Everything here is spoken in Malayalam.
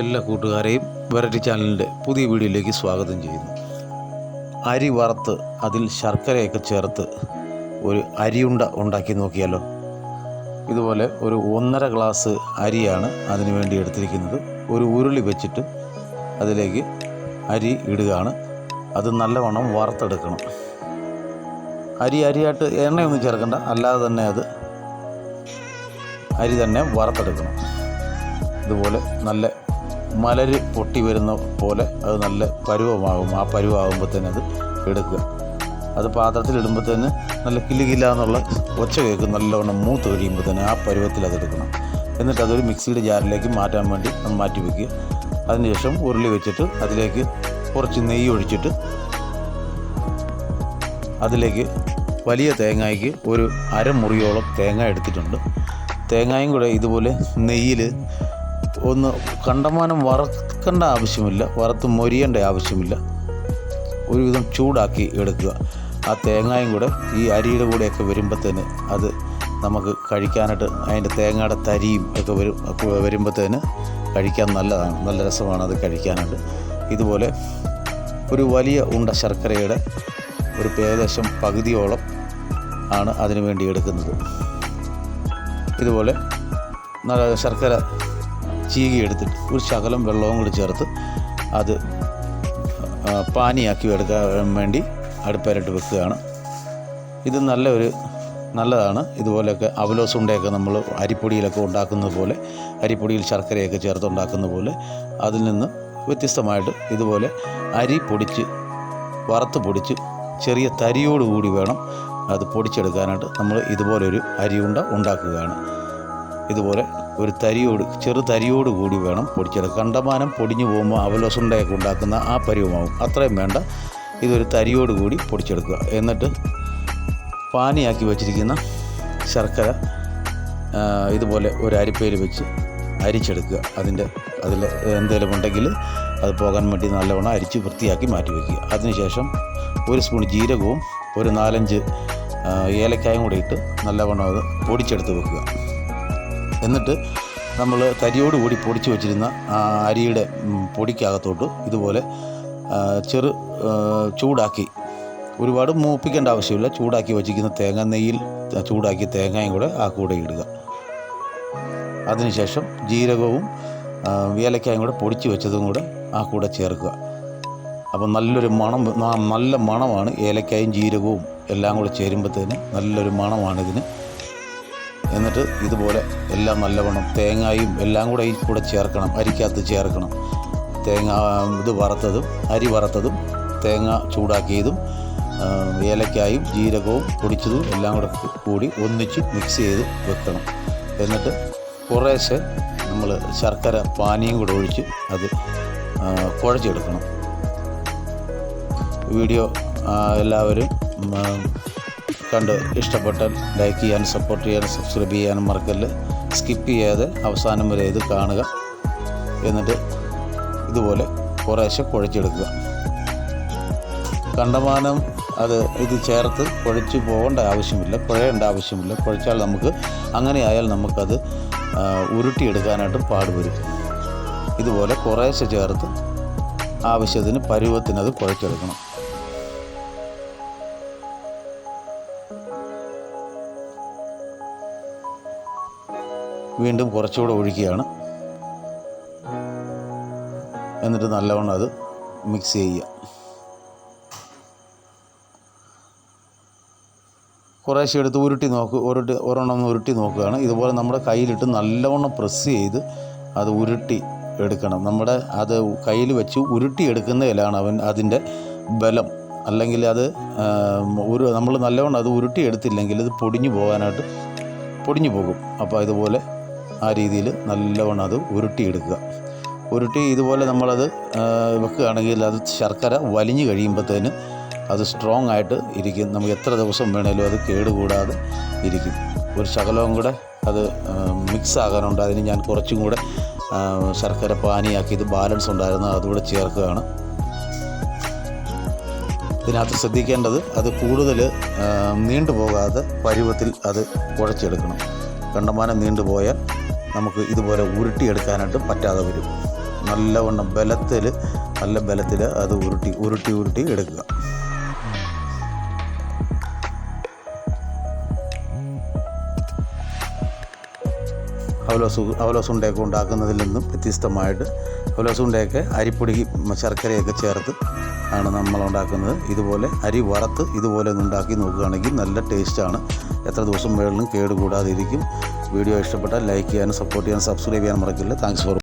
എല്ലാ കൂട്ടുകാരെയും വെറൈറ്റി ചാനലിന്റെ പുതിയ വീഡിയോയിലേക്ക് സ്വാഗതം ചെയ്യുന്നു. അരി വറുത്ത് അതിൽ ശർക്കരയൊക്കെ ചേർത്ത് ഒരു അരിയുണ്ട ഉണ്ടാക്കി നോക്കിയാലോ? ഇതുപോലെ ഒരു ഒന്നര ഗ്ലാസ് അരിയാണ് അതിന് വേണ്ടി എടുത്തിരിക്കുന്നത്. ഒരു ഉരുളി വെച്ചിട്ട് അതിലേക്ക് അരി ഇടുകയാണ്. അത് നല്ലവണ്ണം വറുത്തെടുക്കണം. അരി അരിയായിട്ട് എണ്ണയൊന്നും ചേർക്കണ്ട. അല്ലാതെ തന്നെ അത് അരി തന്നെ വറുത്തെടുക്കണം. ഇതുപോലെ നല്ല മലര് പൊട്ടി വരുന്ന പോലെ അത് നല്ല പരുവമാകും. ആ പരുവാകുമ്പോഴത്തേന് അത് എടുക്കുക. അത് പാത്രത്തിൽ തന്നെ നല്ല കിലുകില്ല എന്നുള്ള ഒച്ച കേൾക്കും. നല്ലവണ്ണം മൂത്ത് കഴിയുമ്പോൾ തന്നെ ആ പരുവത്തിൽ അതെടുക്കണം എന്നിട്ട് അതൊരു മിക്സിയുടെ ജാറിലേക്ക് മാറ്റാൻ വേണ്ടി അത് മാറ്റി വയ്ക്കുക അതിനുശേഷം ഉരുളി വെച്ചിട്ട് അതിലേക്ക് കുറച്ച് നെയ്യ് ഒഴിച്ചിട്ട് അതിലേക്ക് വലിയ തേങ്ങയ്ക്ക് ഒരു അരമുറിയോളം തേങ്ങ എടുത്തിട്ടുണ്ട്. തേങ്ങയും കൂടെ ഇതുപോലെ നെയ്യിൽ ഒന്ന് കണ്ടമാനം വറക്കേണ്ട ആവശ്യമില്ല. വറുത്ത് മൊരിയേണ്ട ആവശ്യമില്ല. ഒരുവിധം ചൂടാക്കി എടുക്കുക. ആ തേങ്ങയും കൂടെ ഈ അരിയുടെ കൂടെയൊക്കെ വരുമ്പോഴത്തേന് അത് നമുക്ക് കഴിക്കാനായിട്ട് അതിന്റെ തേങ്ങയുടെ തരിയും ഒക്കെ വരും. വരുമ്പോഴത്തേന് കഴിക്കാൻ നല്ലതാണ്. നല്ല രസമാണ് അത് കഴിക്കാനായിട്ട്. ഇതുപോലെ ഒരു വലിയ ഉണ്ട ശർക്കരയുടെ ഒരു ഏകദേശം പകുതിയോളം ആണ് അതിനു വേണ്ടി എടുക്കുന്നത്. ഇതുപോലെ നല്ല ശർക്കര ചീകി എടുത്തിട്ട് ഒരു ശകലം വെള്ളവും കൂടി ചേർത്ത് അത് പാനിയാക്കി എടുക്കാൻ വേണ്ടി അടുപ്പേരിട്ട് വെക്കുകയാണ്. ഇത് നല്ല ഒരു നല്ലതാണ്. ഇതുപോലെയൊക്കെ അവലോസ് ഉണ്ടയൊക്കെ നമ്മൾ അരിപ്പൊടിയിലൊക്കെ ഉണ്ടാക്കുന്നത് പോലെ അരിപ്പൊടിയിൽ ശർക്കരയൊക്കെ ചേർത്തുണ്ടാക്കുന്ന പോലെ അതിൽ നിന്ന് വ്യത്യസ്തമായിട്ട് ഇതുപോലെ അരി പൊടിച്ച് വറുത്ത് പൊടിച്ച് ചെറിയ തരിയോടുകൂടി വേണം അത് പൊടിച്ചെടുക്കാനായിട്ട് നമ്മൾ ഇതുപോലൊരു അരിയുണ്ട ഉണ്ടാക്കുകയാണ്. ഇതുപോലെ ഒരു തരിയോട് ചെറു തരിയോട് കൂടി വേണം പൊടിച്ചെടുക്കുക കണ്ടമാനം പൊടിഞ്ഞു പോകുമ്പോൾ അവലോസുണ്ടയൊക്കെ ഉണ്ടാക്കുന്ന ആ പരിവമാവും. അത്രയും വേണ്ട. ഇതൊരു തരിയോട് കൂടി പൊടിച്ചെടുക്കുക. എന്നിട്ട് പാനിയാക്കി വെച്ചിരിക്കുന്ന ശർക്കര ഇതുപോലെ ഒരു അരിപ്പയിൽ വെച്ച് അരിച്ചെടുക്കുക. അതിന്റെ അതിൽ എന്തെങ്കിലും ഉണ്ടെങ്കിൽ അത് പോകാൻ വേണ്ടി നല്ലവണ്ണം അരിച്ച് വൃത്തിയാക്കി മാറ്റി വയ്ക്കുക. അതിനുശേഷം ഒരു സ്പൂൺ ജീരകവും ഒരു നാലഞ്ച് ഏലക്കായും കൂടി ഇട്ട് നല്ലവണ്ണം അത് പൊടിച്ചെടുത്ത് വെക്കുക. എന്നിട്ട് നമ്മൾ തരിയോടുകൂടി പൊടിച്ച് വെച്ചിരുന്ന അരിയുടെ പൊടിക്കകത്തോട്ട് ഇതുപോലെ ചെറു ചൂടാക്കി ഒരുപാട് മൂപ്പിക്കേണ്ട ആവശ്യമില്ല. ചൂടാക്കി വെച്ചിരിക്കുന്ന തേങ്ങ നെയ്യിൽ ചൂടാക്കി തേങ്ങയും കൂടെ ആ കൂടെ ഇടുക. അതിനുശേഷം ജീരകവും ഏലക്കായും കൂടെ പൊടിച്ച് വെച്ചതും കൂടെ ആ കൂടെ ചേർക്കുക. അപ്പം നല്ലൊരു മണം നല്ല മണമാണ്. ഏലക്കായും ജീരകവും എല്ലാം കൂടെ ചേരുമ്പോഴത്തേന് നല്ലൊരു മണമാണ് ഇതിന് എന്നിട്ട് ഇതുപോലെ എല്ലാം നല്ലവണ്ണം തേങ്ങയും എല്ലാം കൂടെ ഈ കൂടെ ചേർക്കണം അരിക്കകത്ത് ചേർക്കണം. തേങ്ങ ഇത് വറുത്തതും അരി വറുത്തതും തേങ്ങ ചൂടാക്കിയതും ഏലക്കായും ജീരകവും പൊടിച്ചതും എല്ലാം കൂടെ കൂടി ഒന്നിച്ച് മിക്സ് ചെയ്ത് വെക്കണം. എന്നിട്ട് കുറേശ്ശെ നമ്മൾ ശർക്കര പാനിയും കൂടെ ഒഴിച്ച് അത് കുഴച്ചെടുക്കണം. വീഡിയോ എല്ലാവരും കണ്ട് ഇഷ്ടപ്പെട്ടാൽ ലൈക്ക് ചെയ്യാനും സപ്പോർട്ട് ചെയ്യാനും സബ്സ്ക്രൈബ് ചെയ്യാനും മറക്കല്ല്. സ്കിപ്പ് ചെയ്യാതെ അവസാനം വരെ ഇത് കാണുക. എന്നിട്ട് ഇതുപോലെ കുറേശ്ശെ കുഴച്ചെടുക്കുക. കണ്ടമാനം അത് ഇത് ചേർത്ത് കുഴച്ച് പോകേണ്ട ആവശ്യമില്ല കുഴയേണ്ട ആവശ്യമില്ല. കുഴച്ചാൽ നമുക്ക് അങ്ങനെ ആയാൽ നമുക്കത് ഉരുട്ടിയെടുക്കാനായിട്ട് പാടുവരും ഇതുപോലെ കുറേശ്ശെ ചേർത്ത് ആവശ്യത്തിന് പരുവത്തിനത് കുഴച്ചെടുക്കണം. വീണ്ടും കുറച്ചുകൂടെ ഒഴിക്കുകയാണ്. എന്നിട്ട് നല്ലവണ്ണം അത് മിക്സ് ചെയ്യുക. കുറേശ്ശെ എടുത്ത് ഉരുട്ടി നോക്ക് ഉരുട്ടി ഒരെണ്ണം ഒന്ന് ഉരുട്ടി നോക്കുകയാണ്. ഇതുപോലെ നമ്മുടെ കയ്യിലിട്ട് നല്ലവണ്ണം പ്രസ് ചെയ്ത് അത് ഉരുട്ടി എടുക്കണം. നമ്മുടെ അത് കയ്യിൽ വെച്ച് ഉരുട്ടി എടുക്കുന്നതിലാണ് അവൻ അതിന്റെ ബലം. അല്ലെങ്കിൽ അത് ഒരു നമ്മൾ നല്ലവണ്ണം അത് ഉരുട്ടി എടുത്തില്ലെങ്കിൽ ഇത് പൊടിഞ്ഞു പോകാനായിട്ട് പൊടിഞ്ഞു പോകും. അപ്പോൾ ഇതുപോലെ ആ രീതിയിൽ നല്ലവണ്ണം അത് ഉരുട്ടിയെടുക്കുക. ഉരുട്ടി ഇതുപോലെ നമ്മളത് വെക്കുകയാണെങ്കിൽ അത് ശർക്കര വലിഞ്ഞു കഴിയുമ്പോഴത്തേന് അത് സ്ട്രോങ് ആയിട്ട് ഇരിക്കും. നമുക്ക് എത്ര ദിവസം വേണേലും അത് കേടുകൂടാതെ ഇരിക്കും. ഒരു ശകലവും കൂടെ അത് മിക്സ് ആകാനുണ്ട്. അതിന് ഞാൻ കുറച്ചും കൂടെ ശർക്കര പാനിയാക്കി ഇത് ബാലൻസ് ഉണ്ടായിരുന്നു. അതുകൂടെ ചേർക്കുകയാണ്. ഇതിനകത്ത് ശ്രദ്ധിക്കേണ്ടത് അത് കൂടുതൽ നീണ്ടു പോകാതെ പരുവത്തിൽ അത് കുഴച്ചെടുക്കണം. കണ്ടമാനം നീണ്ടുപോയാൽ നമുക്ക് ഇതുപോലെ ഉരുട്ടിയെടുക്കാനായിട്ട് പറ്റാതെ വരും. നല്ലവണ്ണം ബലത്തിൽ നല്ല ബലത്തിൽ അത് ഉരുട്ടി ഉരുട്ടി ഉരുട്ടി എടുക്കുക. അവലോസു അവലോസുണ്ടയൊക്കെ ഉണ്ടാക്കുന്നതിൽ നിന്നും വ്യത്യസ്തമായിട്ട് അവലോസുണ്ടയൊക്കെ അരിപ്പൊടി ശർക്കരയൊക്കെ ചേർത്ത് ആണ് നമ്മൾ ഉണ്ടാക്കുന്നത്. ഇതുപോലെ അരി വറുത്ത് ഇതുപോലെ ഉണ്ടാക്കി നോക്കുകയാണെങ്കിൽ നല്ല ടേസ്റ്റാണ് എത്ര ദിവസം വേണമെങ്കിലും കേടുകൂടാതെ ഇരിക്കും വീഡിയോ ഇഷ്ടപ്പെട്ടാൽ ലൈക്ക് ചെയ്യാനും സപ്പോർട്ട് ചെയ്യാനും സബ്സ്ക്രൈബ് ചെയ്യാനും മറക്കില്ല താങ്ക്സ് ഫോർ